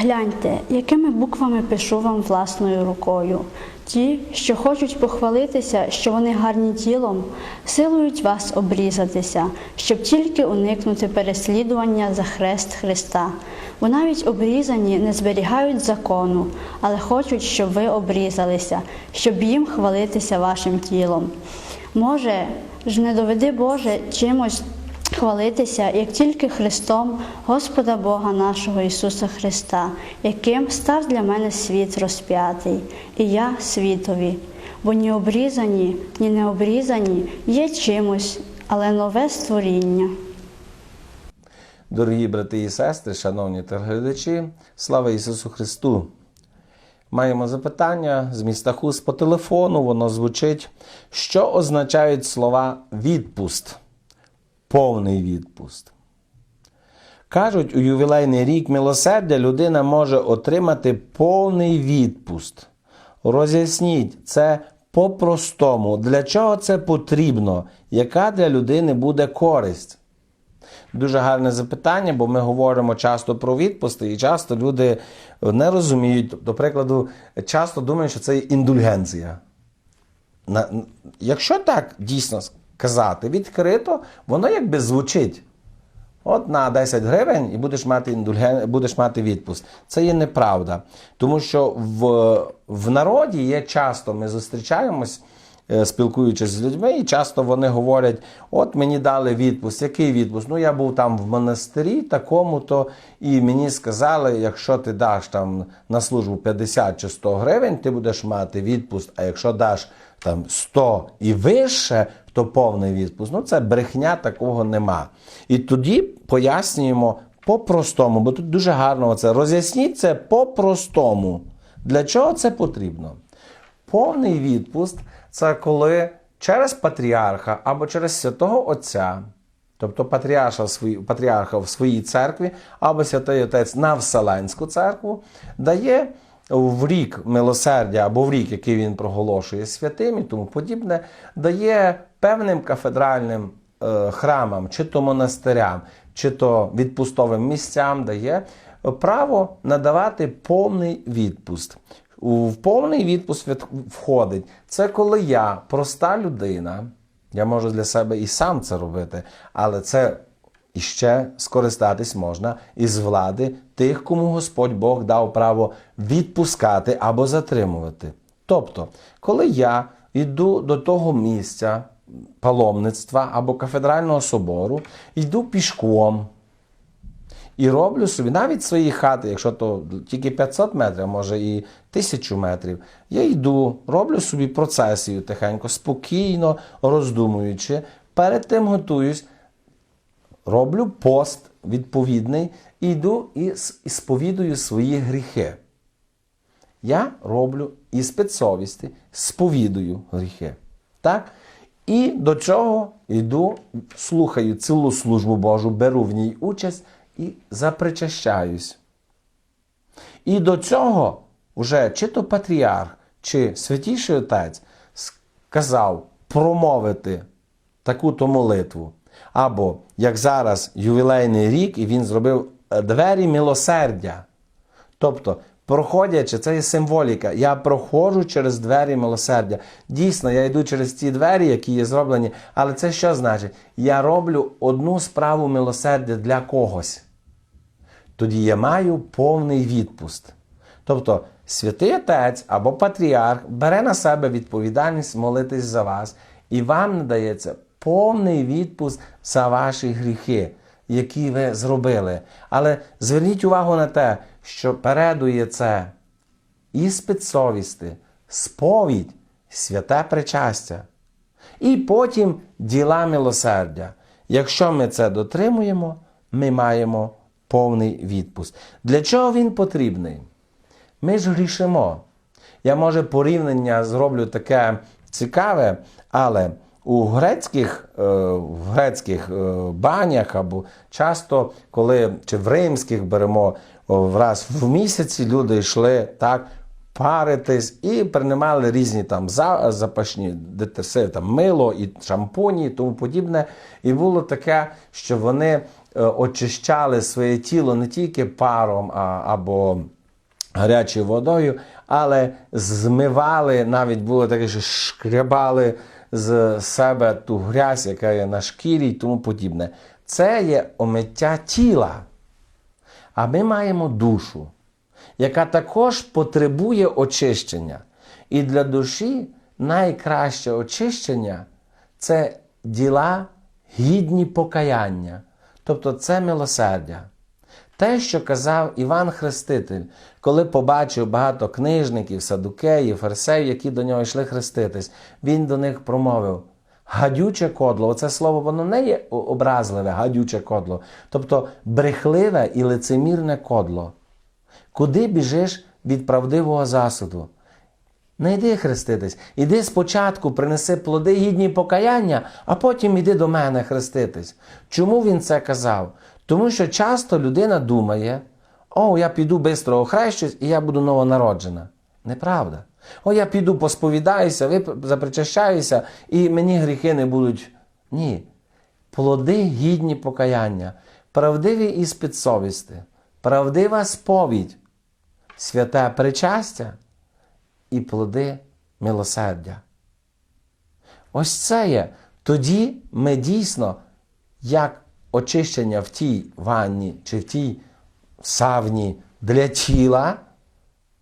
Гляньте, якими буквами пишу вам власною рукою. Ті, що хочуть похвалитися, що вони гарні тілом, силують вас обрізатися, щоб тільки уникнути переслідування за хрест Христа. Бо навіть обрізані не зберігають закону, але хочуть, щоб ви обрізалися, щоб їм хвалитися вашим тілом. Може ж не доведи Боже чимось хвалитися, як тільки Христом, Господа Бога нашого Ісуса Христа, яким став для мене світ розп'ятий, і я світові. Бо ні обрізані, ні необрізані є чимось, але нове створіння. Дорогі брати і сестри, шановні телеглядачі, слава Ісусу Христу! Маємо запитання з міста Хуст по телефону. Воно звучить, що означають слова відпуст, повний відпуст. Кажуть, у ювілейний рік милосердя людина може отримати повний відпуст. Роз'ясніть це по-простому, для чого це потрібно, яка для людини буде користь. Дуже гарне запитання, бо ми говоримо часто про відпусти, і часто люди не розуміють. До прикладу, часто думають, що це є індульгенція. Якщо так дійсно казати відкрито, воно якби звучить. От на 10 гривень і будеш мати індульген... будеш мати відпуск. Це є неправда. Тому що в, в народі є часто, ми зустрічаємось, е, спілкуючись з людьми, і часто вони говорять: от мені дали відпуск. Який відпуск? Ну я був там в монастирі такому-то, і мені сказали, якщо ти даш там на службу 50 чи 100 гривень, ти будеш мати відпуск. А якщо даш там 100 і вище, то повний відпуск. Ну це брехня, такого нема. І тоді пояснюємо по-простому, бо тут дуже гарно це. Роз'ясніть це по-простому. Для чого це потрібно? Повний відпуск це коли через патріарха або через святого Отця, тобто патріарха в своїй церкві, або святий Отець на Вселенську церкву, дає в рік милосердя або в рік, який він проголошує святим і тому подібне, дає певним кафедральним е, храмам, чи то монастирям, чи то відпустовим місцям, дає право надавати повний відпуст. В повний відпуск входить це коли я, проста людина, я можу для себе і сам це робити, але це і ще скористатись можна із влади тих, кому Господь Бог дав право відпускати або затримувати. Тобто, коли я йду до того місця паломництва або кафедрального собору, йду пішком. І роблю собі навіть свої хати, якщо то тільки 500 метрів, може і 1000 метрів. Я йду, роблю собі процесію тихенько, спокійно роздумуючи, перед тим готуюсь, роблю пост відповідний і йду і сповідую свої гріхи. Я роблю із підсовісті, сповідую гріхи. Так? І до чого йду, слухаю цілу службу Божу, беру в ній участь і запричащаюсь. І до цього вже чи то патріарх, чи святіший отець сказав промовити таку-то молитву. Або як зараз ювілейний рік, і він зробив е, двері милосердя. Тобто, проходячи, це є символіка. Я проходжу через двері милосердя. Дійсно, я йду через ті двері, які є зроблені, але це що значить? Я роблю одну справу милосердя для когось. Тоді я маю повний відпуст. Тобто, святий отець або патріарх бере на себе відповідальність молитись за вас, і вам надається повний відпуск за ваші гріхи, які ви зробили. Але зверніть увагу на те, що передує це іспит совісти, сповідь, святе причастя. І потім діла милосердя. Якщо ми це дотримуємо, ми маємо повний відпуск. Для чого він потрібний? Ми ж грішимо. Я може порівняння зроблю таке цікаве, але у грецьких, е, в грецьких е, банях або часто, коли чи в римських беремо раз в місяці, люди йшли так паритись і приймали різні там запашні детерси, там мило і шампуні і тому подібне. І було таке, що вони е, очищали своє тіло не тільки паром а, або гарячою водою, але змивали, навіть було таке, що шкрябали з себе ту грязь, яка є на шкірі і тому подібне. Це є омиття тіла. А ми маємо душу, яка також потребує очищення. І для душі найкраще очищення це діла гідні покаяння, тобто це милосердя. Те, що казав Іван Хреститель, коли побачив багато книжників, садукеїв, фарисеїв, які до нього йшли хреститись, він до них промовив: гадюче кодло, оце слово воно не є образливе, гадюче кодло, тобто брехливе і лицемірне кодло. Куди біжиш від правдивого засуду? Не йди хреститись. Іди спочатку, принеси плоди гідні покаяння, а потім іди до мене хреститись. Чому він це казав? Тому що часто людина думає: о, я піду швидко охрещусь, і я буду новонароджена. Неправда. О, я піду посповідаюся, запричащаюся, і мені гріхи не будуть. Ні. Плоди гідні покаяння, правдиві іспит совісти, правдива сповідь, святе причастя і плоди милосердя. Ось це є. Тоді ми дійсно, як очищення в тій ванні чи в тій савні для тіла,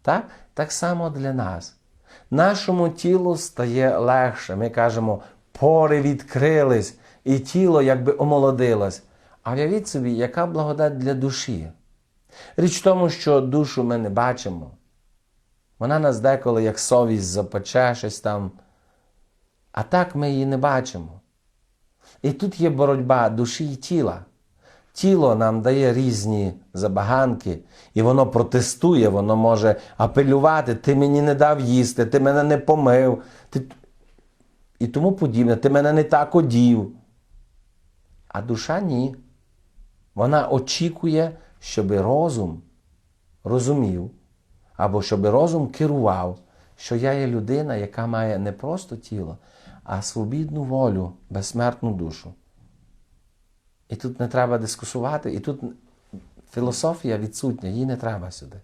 так, так само для нас. Нашому тілу стає легше. Ми кажемо, пори відкрились, і тіло якби омолодилось. А уявіть собі, яка благодать для душі. Річ в тому, що душу ми не бачимо. Вона нас деколи як совість запече щось там. А так ми її не бачимо. І тут є боротьба душі і тіла. Тіло нам дає різні забаганки, і воно протестує, воно може апелювати, ти мені не дав їсти, ти мене не помив, ти... і тому подібне, ти мене не так одів. А душа ні. Вона очікує, щоб розум розумів, або щоб розум керував, що я є людина, яка має не просто тіло, а свобідну волю, безсмертну душу. І тут не треба дискусувати, і тут філософія відсутня, їй не треба сюди.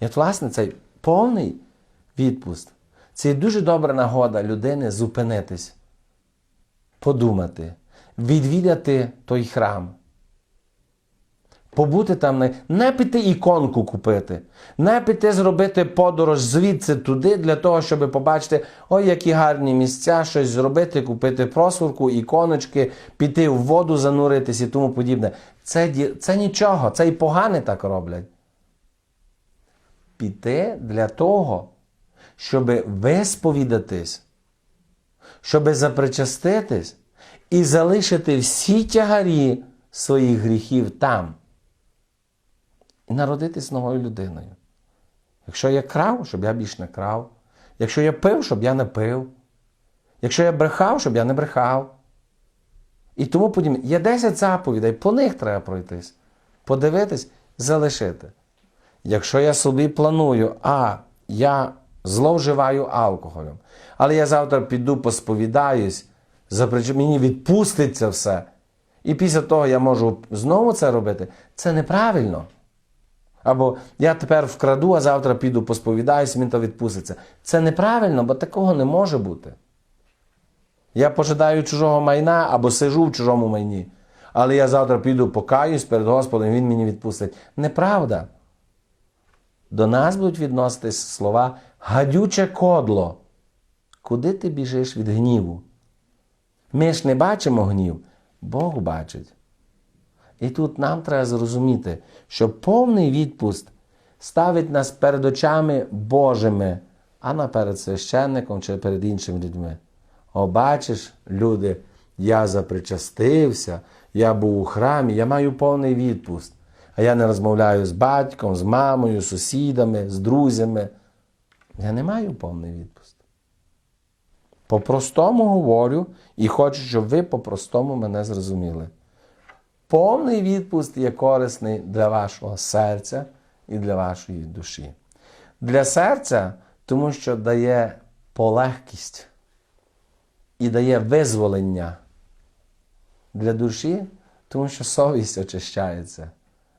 І от, власне, цей повний відпуст це дуже добра нагода людини зупинитись, подумати, відвідати той храм. Побути там, не- піти іконку купити, не піти зробити подорож звідси туди, для того, щоб побачити, ой, які гарні місця, щось зробити, купити просвурку, іконочки, піти в воду зануритись і тому подібне. Це, це нічого, це і погане так роблять. Піти для того, щоб висповідатись, щоб запричаститись і залишити всі тягарі своїх гріхів там і народитись новою людиною. Якщо я крав, щоб я більш не крав. Якщо я пив, щоб я не пив. Якщо я брехав, щоб я не брехав. І тому подібне. Є 10 заповідей, по них треба пройтись, подивитись, залишити. Якщо я собі планую, а я зловживаю алкоголем, але я завтра піду посповідаюсь, мені відпуститься все. І після того я можу знову це робити, це неправильно. Або я тепер вкраду, а завтра піду посповідаюсь, він то відпуститься. Це неправильно, бо такого не може бути. Я пожидаю чужого майна або сижу в чужому майні. Але я завтра піду покаюсь перед Господом, він мені відпустить. Неправда. До нас будуть відноситись слова гадюче кодло. Куди ти біжиш від гніву? Ми ж не бачимо гнів, Бог бачить. І тут нам треба зрозуміти, що повний відпуст ставить нас перед очами Божими, а не перед священником чи перед іншими людьми. О, бачиш, люди, я запричастився, я був у храмі, я маю повний відпуст. А я не розмовляю з батьком, з мамою, з сусідами, з друзями. Я не маю повний відпуст. По-простому говорю і хочу, щоб ви по-простому мене зрозуміли. Повний відпуст є корисний для вашого серця і для вашої душі. Для серця, тому що дає полегкість і дає визволення. Для душі, Тому що совість очищається.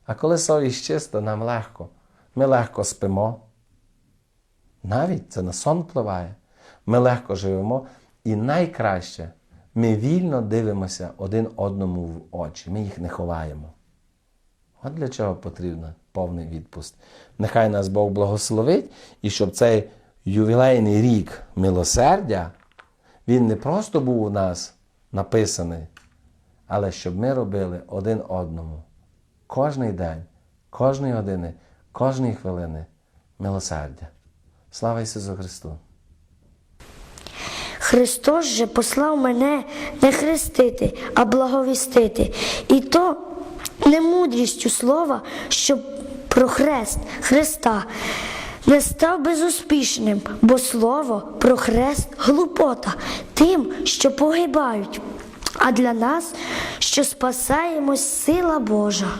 А коли совість чиста, нам легко. Ми легко спимо. Навіть це на сон впливає. Ми легко живемо. І найкраще, ми вільно дивимося один одному в очі. Ми їх не ховаємо. От для чого потрібен повний відпуст. Нехай нас Бог благословить, і щоб цей ювілейний рік милосердя, він не просто був у нас написаний, але щоб ми робили один одному кожний день, кожної години, кожної хвилини милосердя. Слава Ісусу Христу! Христос же послав мене не хрестити, а благовістити. І то не мудрістю слова, щоб про хрест Христа не став безуспішним, бо слово про хрест глупота тим, що погибають, а для нас, що спасаємось, сила Божа.